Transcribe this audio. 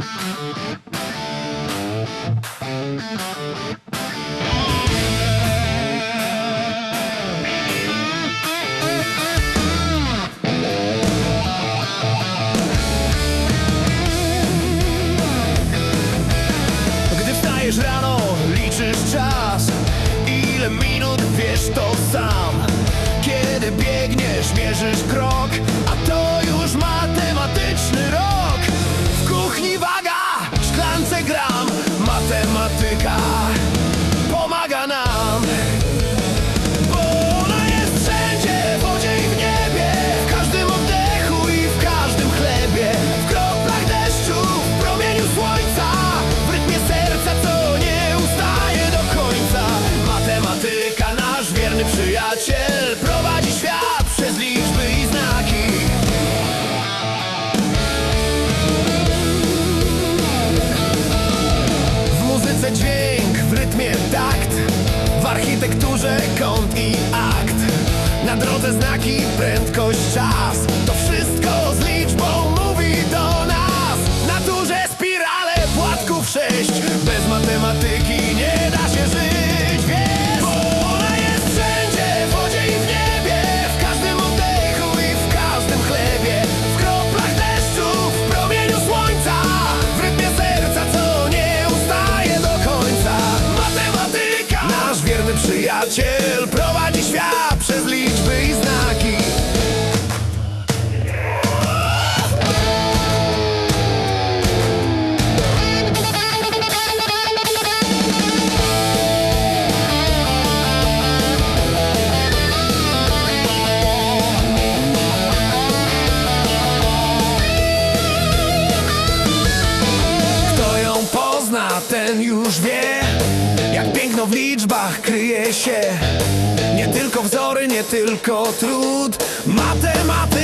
Thank you. matematyka pomaga nam. może kąt i akt. Na drodze znaki, prędkość, już wie Jak piękno w liczbach kryje się. Nie tylko wzory, nie tylko trud. Matematyka